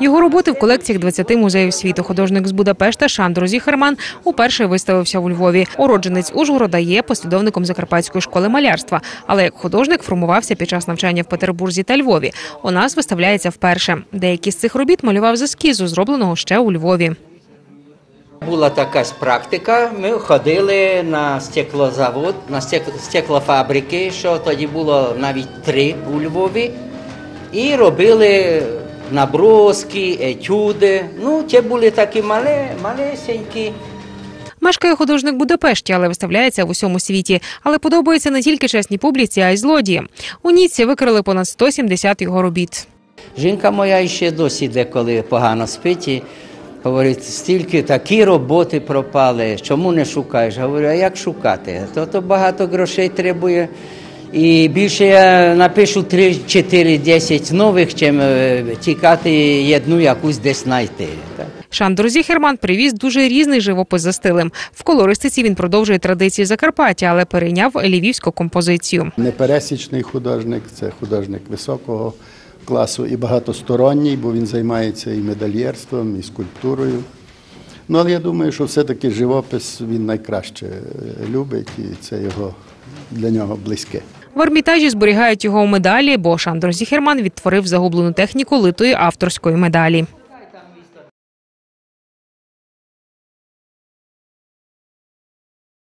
Його роботи в колекціях 20 музеїв світу. Художник з Будапешта Шандро Зіхерман уперше виставився у Львові. Уродженець Ужгорода є послідовником Закарпатської школи малярства, але як художник формувався під час навчання в Петербурзі та Львові. У нас виставляється вперше. Деякі з цих робіт малював з ескізу, зробленого ще у Львові. Була така практика. Ми ходили на стеклозавод, на стек- стеклофабрики, що тоді було навіть три у Львові, і робили наброски, етюди. Ну, ті були такі мале, малесенькі. Мешкає художник в Будапешті, але виставляється в усьому світі. Але подобається не тільки чесній публіці, а й злодії. У Ніцці викрили понад 170 його робіт. Жінка моя ще досі деколи погано спить. І говорить, стільки такі роботи пропали, чому не шукаєш? Говорю, а як шукати? То, то багато грошей требує. І більше я напишу 3, 4, 10 нових, чим е, тікати одну якусь десь знайти. Шандор Зіхерман привіз дуже різний живопис за стилем. В колористиці він продовжує традиції Закарпаття, але перейняв львівську композицію. Непересічний художник, це художник високого класу і багатосторонній, бо він займається і медальєрством, і скульптурою. Ну, але я думаю, що все-таки живопис він найкраще е, любить, і це його для нього близьке. В Ермітажі зберігають його у медалі, бо Шандор Зіхерман відтворив загублену техніку литої авторської медалі.